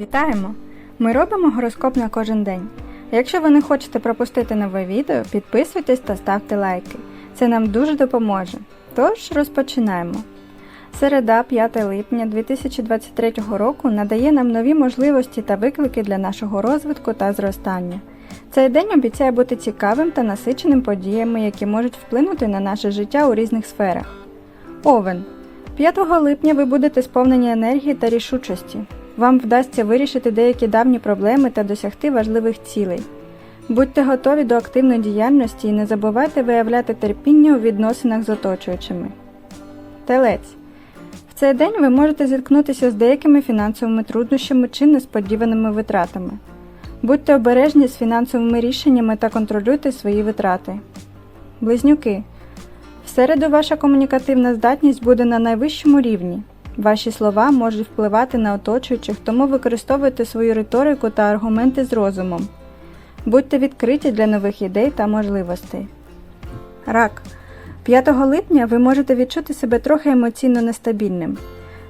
Вітаємо! Ми робимо гороскоп на кожен день. Якщо ви не хочете пропустити нове відео, підписуйтесь та ставте лайки. Це нам дуже допоможе. Тож розпочинаємо. Середа, 5 липня 2023 року надає нам нові можливості та виклики для нашого розвитку та зростання. Цей день обіцяє бути цікавим та насиченим подіями, які можуть вплинути на наше життя у різних сферах. Овен. 5 липня ви будете сповнені енергії та рішучості. Вам вдасться вирішити деякі давні проблеми та досягти важливих цілей. Будьте готові до активної діяльності і не забувайте виявляти терпіння у відносинах з оточуючими. Телець. В цей день ви можете зіткнутися з деякими фінансовими труднощами чи несподіваними витратами. Будьте обережні з фінансовими рішеннями та контролюйте свої витрати. Близнюки. В середу ваша комунікативна здатність буде на найвищому рівні. Ваші слова можуть впливати на оточуючих, тому використовуйте свою риторику та аргументи з розумом. Будьте відкриті для нових ідей та можливостей. Рак. 5 липня ви можете відчути себе трохи емоційно нестабільним.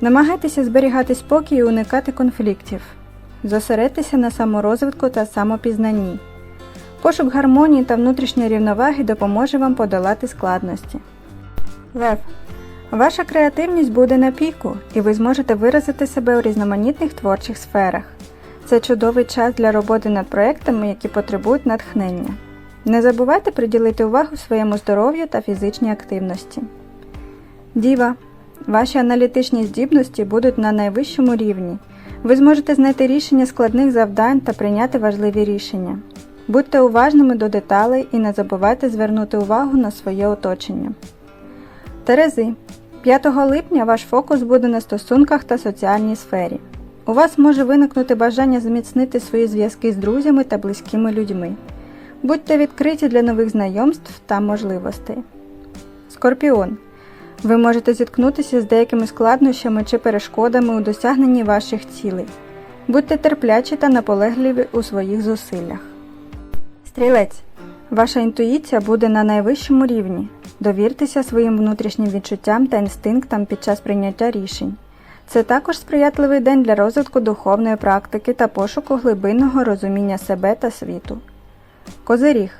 Намагайтеся зберігати спокій і уникати конфліктів. Зосередьтеся на саморозвитку та самопізнанні. Пошук гармонії та внутрішньої рівноваги допоможе вам подолати складності. Лев. Ваша креативність буде на піку, і ви зможете виразити себе у різноманітних творчих сферах. Це чудовий час для роботи над проектами, які потребують натхнення. Не забувайте приділити увагу своєму здоров'ю та фізичній активності. Діва. Ваші аналітичні здібності будуть на найвищому рівні. Ви зможете знайти рішення складних завдань та прийняти важливі рішення. Будьте уважними до деталей і не забувайте звернути увагу на своє оточення. Терези. 5 липня ваш фокус буде на стосунках та соціальній сфері. У вас може виникнути бажання зміцнити свої зв'язки з друзями та близькими людьми. Будьте відкриті для нових знайомств та можливостей. Скорпіон. Ви можете зіткнутися з деякими складнощами чи перешкодами у досягненні ваших цілей. Будьте терплячі та наполегливі у своїх зусиллях. Стрілець. Ваша інтуїція буде на найвищому рівні. Довіртеся своїм внутрішнім відчуттям та інстинктам під час прийняття рішень. Це також сприятливий день для розвитку духовної практики та пошуку глибинного розуміння себе та світу. Козиріг.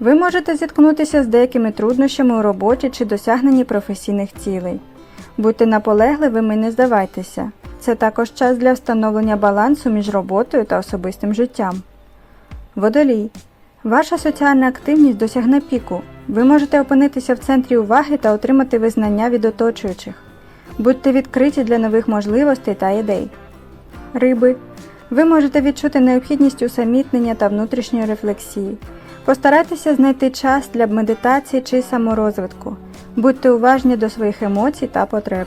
Ви можете зіткнутися з деякими труднощами у роботі чи досягненні професійних цілей. Будьте наполегливими і не здавайтеся. Це також час для встановлення балансу між роботою та особистим життям. Водолій. Ваша соціальна активність досягне піку. Ви можете опинитися в центрі уваги та отримати визнання від оточуючих. Будьте відкриті для нових можливостей та ідей. Риби. Ви можете відчути необхідність усамітнення та внутрішньої рефлексії. Постарайтеся знайти час для медитації чи саморозвитку. Будьте уважні до своїх емоцій та потреб.